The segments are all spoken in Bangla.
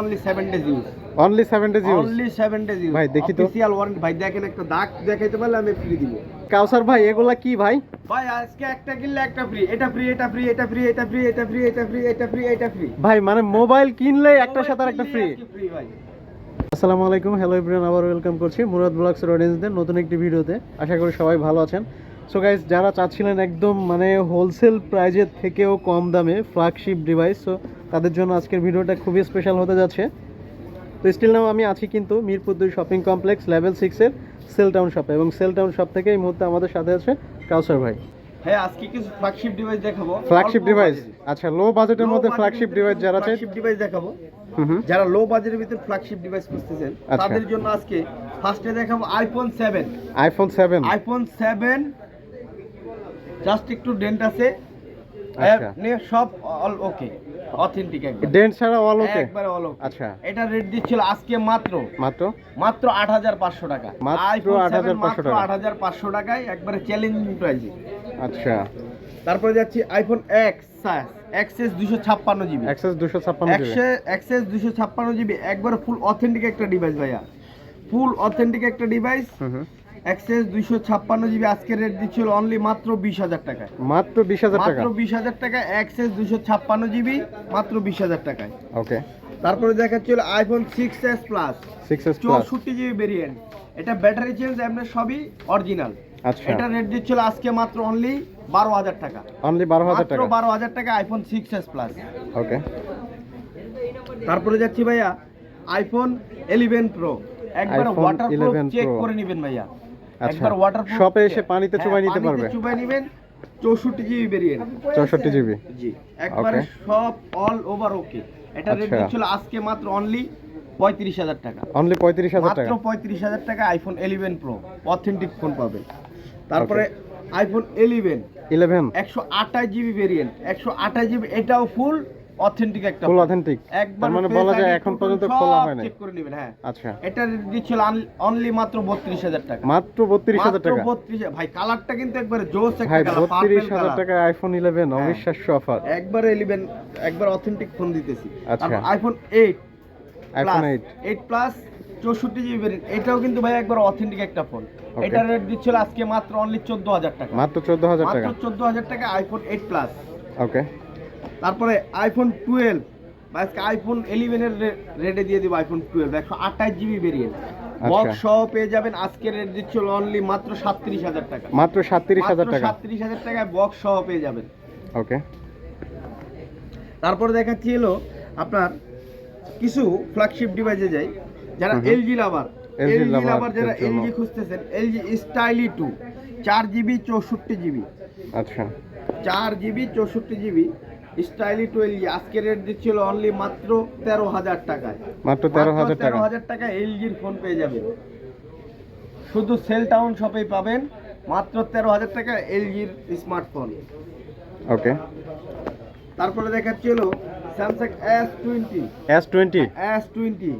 Only seven days use only seven days use only seven days use ভাই, দেখি তো। ওয়ারেন্টি ভাই দেখেন একটা দাগ দেখাইতে পারলে আমি ফ্রি দিব। কাউসার ভাই এগুলা কি ভাই? ভাই আজকে একটা কিনলে একটা ফ্রি এটা ফ্রি এটা ফ্রি এটা ফ্রি এটা ফ্রি এটা ফ্রি এটা ফ্রি এটা ফ্রি এটা ফ্রি ভাই মানে মোবাইল কিনলে একটার সাথে একটা ফ্রি ফ্রি ভাই। আসসালামু আলাইকুম। হ্যালো এভরিওয়ান আবার ওয়েলকাম করছি মুরাদ ব্লগসের অডিয়েন্সদের নতুন একটি ভিডিওতে। আশা করি সবাই ভালো আছেন। সো গাইস যারা চাচ্ছিলেন একদম মানে হোলসেল প্রাইজের থেকেও কম দামে ফ্ল্যাগশিপ ডিভাইস সো তাদের জন্য আজকের ভিডিওটা খুবই স্পেশাল হতে যাচ্ছে। তো স্টিল নাও আমি আছি কিন্তু মিরপুর দুই শপিং কমপ্লেক্স লেভেল সিক্সের সেল টাউন শপে এবং সেল টাউন শপ থেকে এই মুহূর্তে আমাদের সাথে আছে কাউসার ভাই। হ্যাঁ আজকে কিছু ফ্ল্যাগশিপ ডিভাইস দেখাবো। ফ্ল্যাগশিপ ডিভাইস আচ্ছা লো বাজেটের মধ্যে ফ্ল্যাগশিপ ডিভাইস যারা চাই ফ্ল্যাগশিপ ডিভাইস দেখাবো যারা লো বাজেটের ভিতরে ফ্ল্যাগশিপ ডিভাইস খুঁজতেছেন। তাদের জন্য আজকে ফার্স্টে দেখাবো আইফোন আইফোন আইফোন জাস্ট একটু ডেন্ট আছে। আচ্ছা। সব অল ওকে অথেন্টিক একদম ডেন্ট ছাড়া অল ওকে একবারে অল ওকে আচ্ছা। এটা রেট দিচ্ছিল আজকে মাত্র। মাত্র? মাত্র আট হাজার পাঁচশো টাকা। মাত্র 8,500 টাকা। আট হাজার পাঁচশো টাকায় একবারে চ্যালেঞ্জিং প্রাইসে আচ্ছা। তারপরে যাচ্ছি আইফোন এক্স এক্সএস দুশো ছাপ্পান্ন জিবি দুশো ছাপ্পান্ন এক্সএস দুশো ছাপ্পান্ন জিবি একবার ফুল অথেন্টিক একটা ডিভাইস ভাইয়া। ফুল অথেন্টিক একটা ডিভাইস হুম দুইশো ছাপ্পান্ন জিবি আজকে রেট দিচ্ছিল অনলি মাত্র বিশ হাজার টাকায়। মাত্র বিশ হাজার টাকা? মাত্র বিশ হাজার টাকা এক্সএস দুশো ছাপ্পান্ন জিবি মাত্র বিশ হাজার টাকায়। ওকে তারপরে দেখাচ্ছিল iPhone six S plus six S চৌষট্টি জিবি ভেরিয়েন্ট এটা ব্যাটারি চেঞ্জ এমনি সবই অরিজিনাল আচ্ছা। এটা রেট দিচ্ছিল আজকে মাত্র অনলি বারো হাজার টাকা। অনলি বারো হাজার টাকা। বারো হাজার টাকা iPhone six S plus okay তারপরে যাচ্ছি ভাইয়া আইফোন ইলেভেন প্রো একবার iPhone ওয়াটার চেক করে নেবেন ভাইয়া। একবার ওয়াটার শপে এসে পানিতে চুবাই নিতে পারবে? চুবাই নেবেন চৌষট্টি জিবি ভেরিয়েন্ট চৌষট্টি জিবি জি একবারে সব অল ওভার ওকে এটা রেট আচ্ছা। দিচ্ছিল আজকে মাত্র অনলি পঁয়ত্রিশ হাজার টাকা। অনলি পঁয়ত্রিশ হাজার টাকা? মাত্র পঁয়ত্রিশ হাজার টাকা iPhone eleven pro authentic phone পাবেন তারপরে আইফোন ইলেভেন ইলেভেন একশো আঠাশ জিবি ভেরিয়েন্ট একশো আঠাশ জিবি এটাও ফুল অথেন্টিক একটা ফুল অথেন্টিক একবার মানে বলা যায় এখন পর্যন্ত খোলা হয় নাই। চেক করে নেবেন হ্যাঁ। আচ্ছা। এটা দিচ্ছিল অনলি মাত্র বত্রিশ হাজার টাকা। মাত্র বত্রিশ হাজার মাত্র টাকা। বত্রিশ ভাই কালারটা কিন্তু একবারে জোস একটা কালার বত্রিশ হাজার টাকা আইফোন ইলেভেন হ্যাঁ। অবিশ্বাস্য অফার একবার ইলেভেন একবার অথেন্টিক ফোন দিতেছি। আচ্ছা। IPhone eight iPhone eight eight plus চৌষট্টি জিবি এটাও কিন্তু ভাই একবার অথেন্টিক একটা ফোন. এটা রেট দিচ্ছিল আজকে মাত্র অনলি চোদ্দ হাজার টাকা। মাত্র চোদ্দ হাজার টাকা। মাত্র চোদ্দ হাজার টাকা আইফোন এইট প্লাস ওকে তারপরে আইফোন টুয়েলভ বা আজকে আইফোন ইলেভেনের রেটে দিয়ে দিব আইফোন টুয়েলভ একশো আঠাশ জিবি ভেরিয়েন্ট। বক্স সহ পেয়ে যাবেন আজকে রেট দিচ্ছিল অনলি মাত্র সাতত্রিশ হাজার টাকা। মাত্র সাতত্রিশ হাজার টাকা। সাতত্রিশ হাজার টাকায় বক্স সহ পেয়ে যাবেন। ওকে তারপরে দেখাচ্ছি হলো আপনার কিছু ফ্ল্যাগশিপ ডিভাইসে যাই। যারা। এলজি লাভার এলজি লাভার যারা। এলজি খুঁজতেছেন এলজি স্টাইলি টু চার জিবি চৌষট্টি জিবি আচ্ছা। চার জিবি চৌষট্টি জিবি স্টাইলি টু এলজি আজকে রেট দিচ্ছিল অনলি মাত্র তেরো হাজার টাকায়। মাত্র তেরো হাজার তেরো হাজার টাকা এলজির ফোন পেয়ে যাবেন। শুধু সেল টাউন শপেই পাবেন মাত্র তেরো হাজার টাকা এলজির স্মার্টফোন ওকে তারপরে দেখাচ্ছি হলো Samsung S twenty S twenty S twenty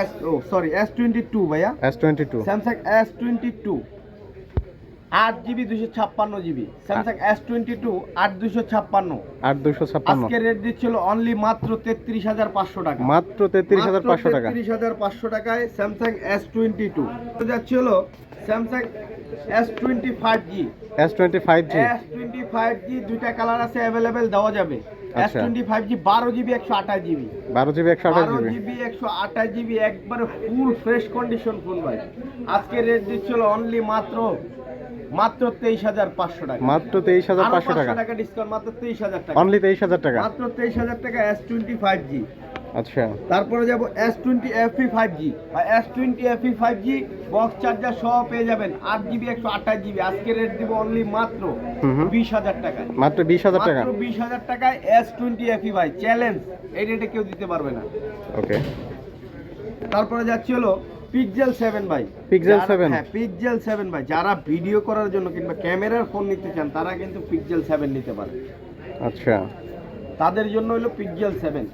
S ও সরি এস টোয়েন্টি টু ভাইয়া। S twenty two Samsung S twenty two আট জিবি দুশো ছাপ্পান্ন GB. Samsung S twenty two আট দুশো ছাপ্পান্ন। আট দুশো ছাপ্পান্ন। আজকে রেট দিচ্ছিল অনলি মাত্র তেত্রিশ হাজার পাঁচশো টাকা। মাত্র তেত্রিশ হাজার পাঁচশো টাকা। তেত্রিশ হাজার পাঁচশো টাকায় স্যামসাং এস টোয়েন্টি টু যাচ্ছে হলো Samsung S twenty five G S twenty five G S twenty five G দুইটা কালার আছে অ্যাভেলেবেল দেওয়া যাবে। এস। টোয়েন্টি ফাইভ জি বারো জিবি একশো আঠাশ জিবি। বারো জিবি একশো আঠাশ জিবি। জিবি একশো আঠাশ জিবি একবারে ফুল ফ্রেশ কন্ডিশন ফোন ভাই। আজকে রেট দিচ্ছিল অনলি মাত্র মাত্র তেইশ হাজার পাঁচশো টাকা। মাত্র তেইশ হাজার পাঁচশো টাকা। টাকা ডিসকাউন্ট মাত্র তেইশ হাজার টাকা। অনলি তেইশ হাজার টাকা। মাত্র তেইশ হাজার টাকা এস টোয়েন্টি ফাইভ জি। আচ্ছা। তারপরে যাব S twenty FE five G. বা S twenty FE five G box charger সহ পেয়ে যাবেন আট জিবি একশো আঠাশ জিবি আজকে রেট দিব অনলি মাত্র। বিশ হাজার টাকায়। মাত্র বিশ হাজার টাকা। বিশ হাজার টাকায় এস টোয়েন্টি এফি ভাই। চ্যালেঞ্জ এই রেটে কেউ দিতে পারবে না। ওকে তারপরে যাচ্ছি হলো পিকজেল সেভেন ভাই। Pixel যারা- 7? হ্যাঁ পিকজেল সেভেন ভাই। যারা ভিডিও করার জন্য কিংবা ক্যামেরার ফোন নিতে চান তারা কিন্তু পিকজেল সেভেন নিতে পারে। আচ্ছা। তাদের জন্য হলো পিকজেল সেভেন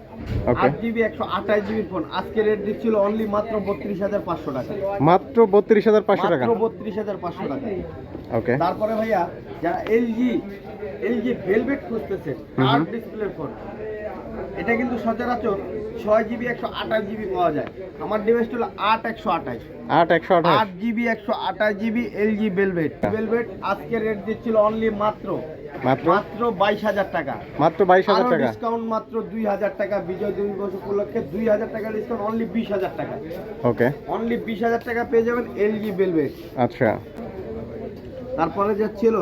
আট জিবি একশো আঠাশ জিবির ফোন আজকে রেট দিচ্ছিল অনলি মাত্র বত্রিশ হাজার পাঁচশো টাকা। মাত্র বত্রিশ হাজার পাঁচশো টাকা? বত্রিশ হাজার পাঁচশো টাকা। ওকে তারপরে ভাইয়া যারা এলজি এলজি ভেলভেট খুঁজতেছে কার্ড ডিসপ্লে ফোন এটা কিন্তু সচরাচর ছয় জিবি একশো আঠাশ জিবি পাওয়া যায়। আমার ডিভাইস হলো আট একশো আঠাশ। আট একশো আট জিবি একশো আঠাশ জিবি এলজি বেলভেট বেলভেট আজকে রেট দিচ্ছিল অনলি মাত্র মাত্র? বাইশ হাজার টাকা। মাত্র বাইশ হাজার টাকা? ডিসকাউন্ট মাত্র দুই হাজার টাকা বিজয় দিবস উপলক্ষে দুই হাজার টাকা ডিসকাউন্ট অনলি বিশ হাজার টাকা। ওকে। অনলি বিশ হাজার টাকা পেয়ে যাবেন এলজি বেলভেট আচ্ছা। তারপরে যাচ্ছিল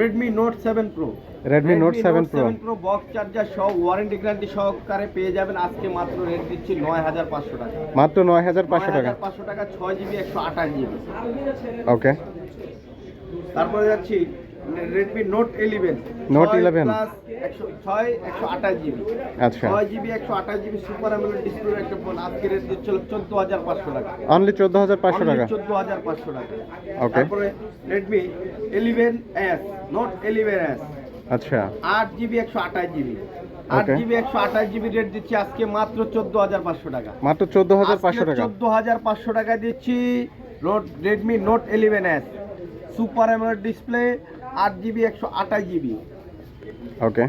Redmi note seven pro Redmi note seven pro pro box charger সহ ওয়ারেন্টি গ্যারান্টি সহকারে পেয়ে যাবেন। আজকে মাত্র রেট দিচ্ছি নয় হাজার পাঁচশো টাকা। মাত্র নয় হাজার পাঁচশো টাকা? পাঁচশো টাকা ছয় জিবি একশো আঠাশ জিবি ওকে তারপরে যাচ্ছি রেডমি নোট ইলেভেন 11 প্লাস একশো ছয় একশো আঠাশ জিবি আচ্ছা। ছয় জিবি একশো আঠাশ জিবি সুপার অ্যামোলেড ডিসপ্লে একটা ফোন আজকে রেট দিচ্ছিল চোদ্দ হাজার পাঁচশো টাকা। অনলি চোদ্দ হাজার পাঁচশো টাকা? চোদ্দ হাজার পাঁচশো টাকা। ওকে তারপরে Redmi eleven S note eleven S আচ্ছা। আট জিবি একশো আঠাশ জিবি আট জিবি একশো আঠাশ জিবি রেট দিচ্ছি আজকে মাত্র চোদ্দ হাজার পাঁচশো টাকা। মাত্র চোদ্দ হাজার পাঁচশো টাকা? চোদ্দ হাজার পাঁচশো টাকা দিচ্ছি note Redmi note eleven S super AMOLED display আট জিবি একশো আঠাশ জিবি। ওকে।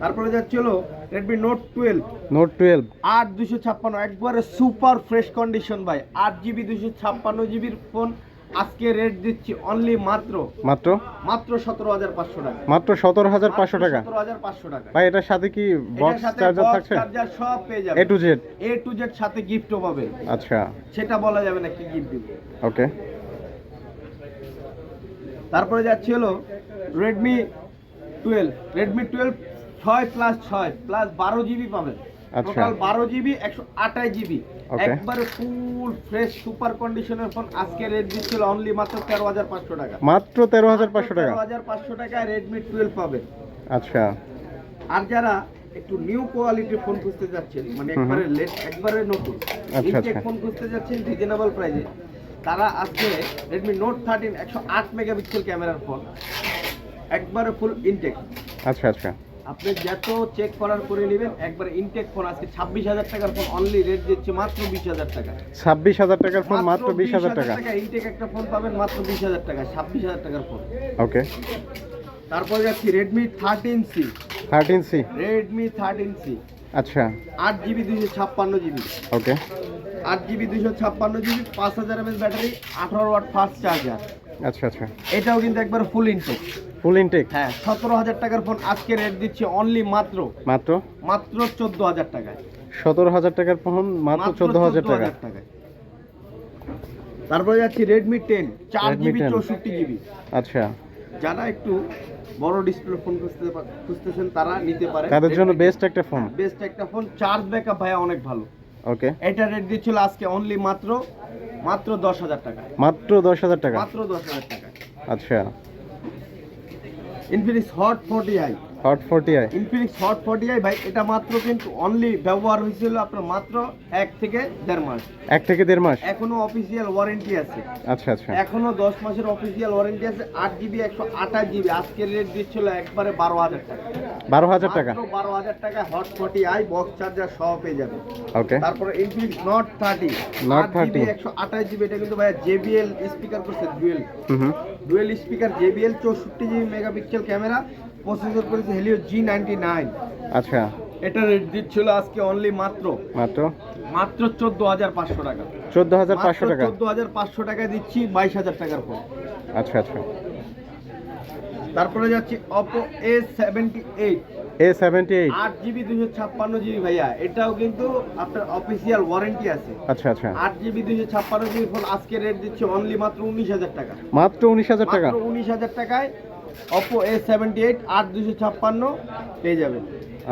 তারপরে যাচ্ছিল Redmi note twelve note twelve আট দুশো ছাপ্পান্ন একবারে সুপার ফ্রেশ কন্ডিশন ভাই। আট জিবি দুশো ছাপ্পান্ন জিবির ফোন আজকে রেট দিচ্ছি অনলি মাত্র। মাত্র? মাত্র সতেরো হাজার পাঁচশো টাকা। মাত্র সতেরো হাজার পাঁচশো টাকা। সতেরো হাজার পাঁচশো টাকা। ভাই এটার সাথে কি বক্স চার্জার থাকছে? চার্জার সব পেয়ে যাবে। A to Z A to Z সাথে গিফটও পাবে। আচ্ছা। সেটা বলা যাবে না কি গিফট দিবে। ওকে। তারপরে যাচ্ছে হলো রেডমি টুয়েলভ রেডমি টুয়েলভ ছয় প্লাস ছয় প্লাস বারো জিবি পাবেন। আচ্ছা। টোটাল বারো জিবি একশো আঠাশ জিবি একবারে ফুল ফ্রেশ সুপার কন্ডিশনের ফোন আজকে রেট দিচ্ছিল অনলি মাত্র তেরো হাজার পাঁচশো টাকা। মাত্র তেরো হাজার পাঁচশো টাকা? তেরো হাজার পাঁচশো টাকায় রেডমি টুয়েলভ পাবেন। আচ্ছা। আর যারা একটু নিউ কোয়ালিটির ফোন খুঁজতে যাচ্ছেন মানে। একবারে লেট একবারে নতুন আচ্ছা, আচ্ছা। ফোন খুঁজতে যাচ্ছেন রিজনেবল প্রাইসে তারা আজকে রেডমি নোট থার্টিন একশো আট মেগাপিক্সেল ক্যামেরার ফোন একবারে ফুল ইনটেক আচ্ছা আচ্ছা। আপনি যত চেক করার করে নেবেন একবার ইনটেক ফোন আজকে ছাব্বিশ হাজার টাকার ফোন অনলি রেট দিচ্ছে মাত্র বিশ হাজার টাকা। ছাব্বিশ হাজার টাকার ফোন মাত্র বিশ হাজার টাকা। ইনটেক একটা ফোন পাবেন মাত্র বিশ হাজার টাকা ছাব্বিশ হাজার টাকার ফোন ওকে। তারপরে যাচ্ছি Redmi thirteen C thirteen C Redmi thirteen C আচ্ছা। আট জিবি দুশো ছাপ্পান্ন জিবি ওকে। আট জিবি দুশো ছাপ্পান্ন জিবি পাঁচ হাজার এমএস ব্যাটারি আঠারো ওয়াট ফাস্ট চার্জার আচ্ছা আচ্ছা। এটাও কিন্তু একবার ফুল ইনটেক ফুল ইনটেক হ্যাঁ সতেরো হাজার টাকার ফোন আজকে রেট দিচ্ছি অনলি মাত্র। মাত্র? মাত্র চোদ্দ হাজার টাকায়। সতেরো হাজার টাকার ফোন মাত্র চোদ্দ হাজার টাকা। 14,000 টাকায়। তারপরে যাচ্ছি রেডমি টেন চার জিবি চৌষট্টি জিবি আচ্ছা। যারা একটু বড় ডিসপ্লে ফোন খুঁজতে খুঁজতেছেন তারা নিতে পারে। তাদের জন্য বেস্ট একটা ফোন বেস্ট একটা ফোন চার্জ ব্যাকআপ ভাইয়া অনেক ভালো। ওকে এটা রেট দিচ্ছিল আজকে অনলি মাত্র মাত্র দশ হাজার টাকা। মাত্র দশ হাজার টাকা? মাত্র দশ হাজার টাকা। আচ্ছা। Infinix hot forty i hot forty i Infinix hot forty i ভাই এটা মাত্র কিন্তু অনলি ব্যবহার হয়েছিল আপনার মাত্র এক থেকে দেড় মাস। এক থেকে দেড় মাস? এখনও অফিসিয়াল ওয়ারেন্টি আছে। আচ্ছা আচ্ছা। এখনও দশ মাসের অফিসিয়াল ওয়ারেন্টি আছে আট জিবি একশো আঠাশ জিবি আজকের রেট দিচ্ছিল একবারে বারো হাজার টাকা। বারো হাজার টাকা? বারো হাজার টাকা hot forty i box charger সহ পেয়ে যাবে ওকে তারপরে ইনফিনিক্স নট থার্টি Note 30 একশো আঠাশ জিবি এটা কিন্তু ভাই জেবিএল স্পিকার করছে হুম হুম। ডুয়েল স্পিকার জেবিএল চৌষট্টি জিবি মেগাপিক্সেল ক্যামেরা প্রসেসর করেছে হেলিও জি নাইনটি নাইন আচ্ছা। এটা রেট দিচ্ছিল আজকে অনলি মাত্র। মাত্র? মাত্র চোদ্দ হাজার পাঁচশো টাকা। চোদ্দ হাজার পাঁচশো টাকা? চোদ্দ হাজার পাঁচশো টাকায় দিচ্ছি বাইশ হাজার টাকার ফোন আচ্ছা আচ্ছা। তারপরে যাচ্ছি Oppo A seventy eight A seventy eight আট জিবি দুশো ছাপ্পান্ন জিবি ভাইয়া এটাও কিন্তু আপনার অফিসিয়াল ওয়ারেন্টি আছে। আচ্ছা আচ্ছা। আট জিবি দুশো ছাপ্পান্ন জিবি ফোন আজকে রেট দিচ্ছে অনলি মাত্র উনিশ হাজার টাকা। মাত্র উনিশ হাজার টাকা। উনিশ হাজার টাকায় অপো এ সেভেন্টি এইট আট দুশো ছাপ্পান্ন পেয়ে যাবেন।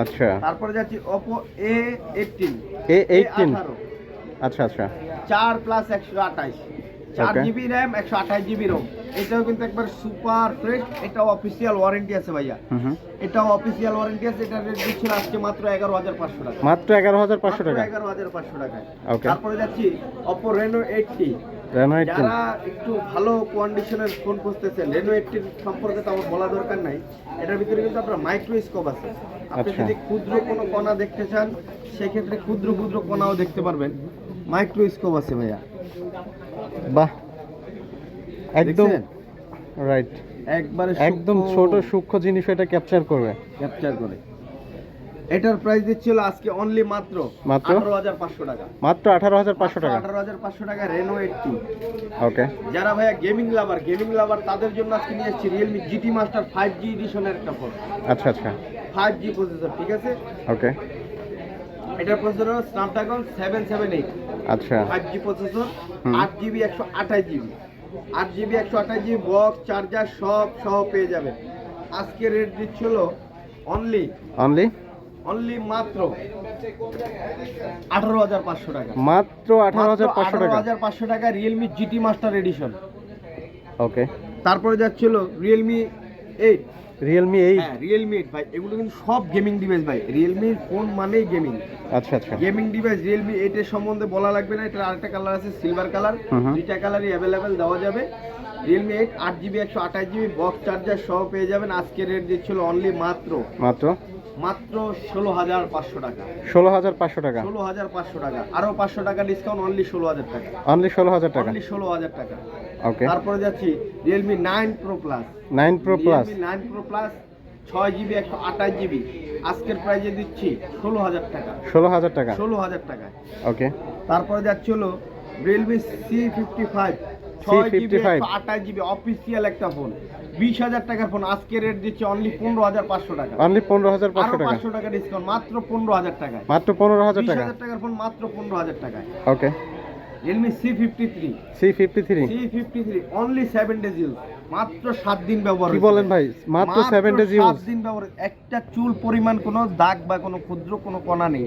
আচ্ছা। তারপরে যাচ্ছি Oppo A eighteen A eighteen আচ্ছা আচ্ছা। চার প্লাস একশো আঠাশ। চার জিবি র্যাম একশো আঠাশ জিবি রোম এটাও কিন্তু একবার সুপার ফ্রেশ এটাও অফিসিয়াল ওয়ারেন্টি আছে ভাইয়া। এটাও অফিসিয়াল ওয়ারেন্টি আছে এটা রেট দিচ্ছিল আজকে মাত্র এগারো হাজার পাঁচশো টাকা। মাত্র এগারো হাজার পাঁচশো টাকা? এগারো হাজার পাঁচশো টাকায়। তারপরে যাচ্ছি অপো রেনো এইটটি যারা একটু ভালো কন্ডিশনের ফোন খুঁজতেছেন রেনো এইটটির সম্পর্কে তো আমার বলা দরকার নাই। এটার ভিতরে কিন্তু আপনার মাইক্রো স্কোপ আছে। আপনি আচ্ছা। যদি ক্ষুদ্র কোনো কণা দেখতে চান সেক্ষেত্রে ক্ষুদ্র ক্ষুদ্র কণাও দেখতে পারবেন। মাইক্রো স্কোপ আছে ভাইয়া। বাহ। একদম রাইট একবারে একদম ছোট সূক্ষ্ম জিনিস এটা ক্যাপচার করবে। ক্যাপচার করে। এটার প্রাইস দিচ্ছিল আজকে অনলি মাত্র মাত্র? আঠারো হাজার পাঁচশো টাকা। মাত্র আঠারো হাজার পাঁচশো টাকা? আঠারো হাজার পাঁচশো টাকা রেনো এইটটি ওকে যারা ভাইয়া গেমিং লাভার গেমিং লাভার তাদের জন্য আজকে নিয়ে এসেছি Realme GT master five G এডিশনের একটা ফোন আচ্ছা আচ্ছা। ফাইভ জি প্রসেসর ঠিক আছে? ওকে এটার প্রসেসর হলো স্ন্যাপড্রাগন সেভেন সেভেন এইট আচ্ছা। Five G processor. আট জিবি একশো আঠাশ জিবি আট জিবি একশো আঠাশ জিবি বক্স চার্জার সব সহ পেয়ে যাবেন। আজকে রেট দিচ্ছিল অনলি অনলি অনলি মাত্র আঠারো হাজার পাঁচশো টাকা। মাত্র আঠারো হাজার পাঁচশো টাকা? হাজার পাঁচশো টাকা Realme GT master edition okay তারপরে যাচ্ছিল Realme eight Realme eight Realme eight ভাই। এগুলো কিন্তু সব গেমিং ডিভাইস ভাই। রিয়েলমির ফোন মানেই গেমিং আচ্ছা আচ্ছা। গেমিং ডিভাইস রিয়েলমি এইট এর সম্বন্ধে বলা লাগবে না এটার আরেকটা কালার আছে সিলভার কালার। দুইটা কালারই অ্যাভেলেবেল দেওয়া যাবে। রিয়েলমি এইট আট জিবি একশো আঠাশ জিবি বক্স চার্জার সহ পেয়ে যাবেন। আজকে রেট দিচ্ছিল অনলি মাত্র মাত্র? মাত্র ষোলো হাজার পাঁচশো টাকা। ষোলো হাজার পাঁচশো টাকা। ষোলো হাজার পাঁচশো টাকা। আরও পাঁচশো টাকা ডিসকাউন্ট অনলি ষোলো হাজার টাকা। অনলি ষোলো হাজার টাকা। অনলি ষোলো হাজার টাকা। ওকে তারপরে যাচ্ছি Realme nine pro plus nine pro plus nine pro plus ছয় জিবি একশো আঠাশ জিবি আজকের প্রাইজে দিচ্ছি ষোলো হাজার টাকা। ষোলো হাজার টাকা? ষোলো হাজার টাকা। ওকে তারপরে যাচ্ছে হলো রিয়েলমি সি ফিফটি ফাইভ ছয় জিবি C55 আঠাশ জিবি অফিসিয়াল একটা ফোন বিশ হাজার টাকার ফোন আজকে রেট দিচ্ছে অনলি পনেরো হাজার পাঁচশো টাকা। অনলি পনেরো হাজার পাঁচশো টাকা? পাঁচশো টাকা ডিসকাউন্ট মাত্র পনেরো হাজার টাকায়। মাত্র পনেরো হাজার টাকা? টাকার ফোন মাত্র পনেরো হাজার টাকায়। Okay Realme C fifty three C fifty three C fifty three only seven days use মাত্র সাত দিন ব্যবহার কি। বলেন ভাই? মাত্র সেভেন ডেজ সাত দিন ব্যবহার একটা চুল পরিমাণ কোনো দাগ বা কোনো ক্ষুদ্র কোনো কণা নেই।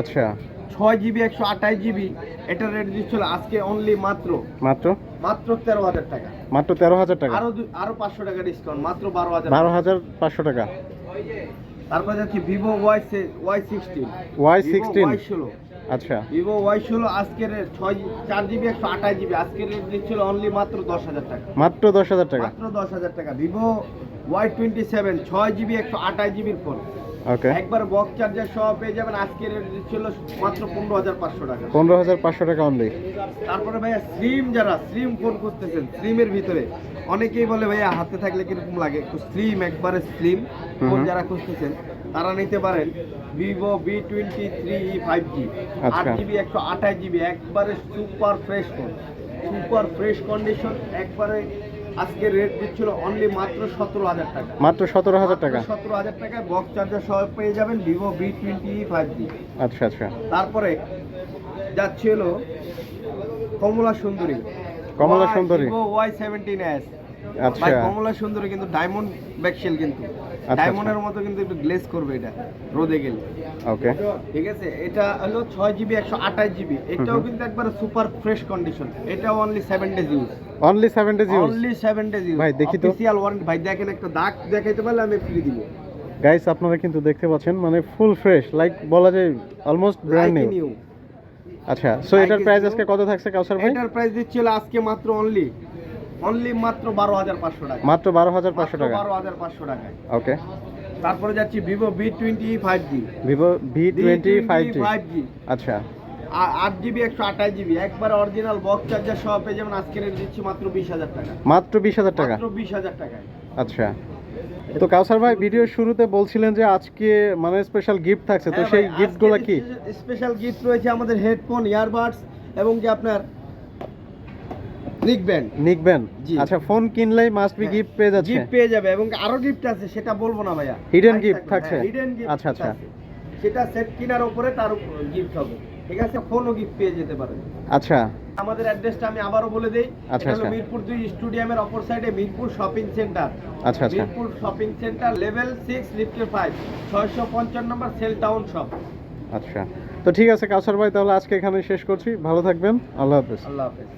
আচ্ছা। ছয় জিবি একশো আঠাশ জিবি এটার রেট দিচ্ছিল আজকে অনলি মাত্র। মাত্র? মাত্র তেরো হাজার টাকা। মাত্র তেরো হাজার টাকা? আরও আরও পাঁচশো টাকা ডিসকাউন্ট মাত্র বারো হাজার বারো হাজার পাঁচশো টাকা। তারপর যাচ্ছি Vivo Y Y sixteen Y sixteen Y ষোলো। আচ্ছা। ভিভো ওয়াই ষোলো আজকের ছয় চার জিবি একশো আঠাশ জিবি আজকের রেট দিচ্ছিল অনলি মাত্র দশ হাজার টাকা। মাত্র দশ হাজার টাকা? মাত্র দশ হাজার টাকা। ভিভো ওয়াই টোয়েন্টি সেভেন ছয় জিবি একশো আঠাশ জিবির ফোন ওকে। একবার বক্স চার্জার সহ পেয়ে যাবেন। আজকের রেট দিচ্ছিল মাত্র পনেরো হাজার পাঁচশো টাকা। পনেরো হাজার পাঁচশো টাকা অনলি তারপরে ভাইয়া স্লিম যারা স্লিম ফোন করতেছেন স্লিমের ভিতরে অনেকেই বলে ভাইয়া হাতে থাকলে কীরকম লাগে? একটু স্লিম একবারে স্লিম ফোন যারা খুঁজতেছেন তারা নিতে পারেন Vivo V twenty three E five G আট। জিবি একশো আঠাশ জিবি একবারে super fresh phone super fresh condition একবারে আজকে রেট দিচ্ছিল অনলি মাত্র সতেরো হাজার টাকা। মাত্র সতেরো হাজার টাকা। সতেরো হাজার টাকায় বক্স চার্জার সহ পেয়ে যাবেন Vivo V twenty five G আচ্ছা আচ্ছা। তারপরে যাচ্ছে হলো কমলা সুন্দরী। কমলা সুন্দরী। ওয়াই সেভেন্টিন এস আচ্ছা। ভাই কমলা সুন্দরী কিন্তু ডায়মন্ড ব্যাকশেল কিন্তু। আচ্ছা। ডায়মন্ডের মতো কিন্তু একটু গ্লেজ করবে এটা রোদে গেলে। ওকে ঠিক আছে? এটা হলো ছয় জিবি একশো আঠাশ জিবি এটাও কিন্তু একবারে সুপার ফ্রেশ কন্ডিশন এটাও only seven days use only seven days use only seven days use ভাই, দেখি তো। অফিসিয়াল ওয়ারেন্টি ভাই দেখেন একটা দাগ দেখাইতে পারলে আমি ফ্রি দিব। গাইস আপনারা কিন্তু দেখতে পাচ্ছেন মানে ফুল ফ্রেশ লাইক বলা যায় অলমোস্ট ব্র্যান্ড নিউ আচ্ছা সো এটার প্রাইস আজকে কত থাকছে কাউসার ভাই? এটার প্রাইস দিচ্ছিল আজকে মাত্র অনলি অনলি মাত্র বারো হাজার পাঁচশো টাকা। মাত্র বারো হাজার পাঁচশো টাকা? বারো হাজার পাঁচশো টাকায় ওকে তারপরে যাচ্ছি Vivo V twenty five G Vivo V twenty five G five G আচ্ছা। আট জিবি একশো আঠাশ জিবি একবার অরিজিনাল বক্স চার্জার সহ পেয়ে যাবেন। আজকে রেট দিচ্ছি মাত্র বিশ হাজার টাকা। মাত্র বিশ হাজার টাকা? মাত্র বিশ হাজার টাকায় আচ্ছা। তো কাউসার ভাই ভিডিওর শুরুতে বলছিলেন যে আজকে মানে স্পেশাল গিফট থাকছে। তো সেই গিফটগুলো কি? স্পেশাল গিফট রয়েছে আমাদের হেডফোন ইয়ারবাডস এবং যে আপনার নিক ব্যান্ড। আচ্ছা ফোন কিনলেই মাস্ট বি হ্যাঁ। গিফট পেয়ে যাচ্ছে। গিফট পেয়ে যাবে এবং আরও গিফট আছে সেটা বলব না ভাইয়া। Hidden ভাই থাকছে? হ্যাঁ, আচ্ছা, আচ্ছা। সেটা সেট কেনার উপরে তার গিফট হবে। ঠিক আছে? ফোনও গিফট পেয়ে যেতে পারেন আচ্ছা। আমাদের অ্যাড্রেসটা আমি আবারও বলে দেই। আচ্ছা, এটা হলো আচ্ছা। মিরপুর দুই স্টেডিয়ামের অপর সাইডে মিরপুর শপিং সেন্টার আচ্ছা আচ্ছা। মিরপুর শপিং সেন্টার লেভেল লিফটের নম্বর সেল টাউন শপ আচ্ছা। তো ঠিক আছে কাউসার ভাই তাহলে আজকে এখানে শেষ করছি। ভালো থাকবেন। আল্লাহ হাফেজ। আল্লাহ হাফেজ।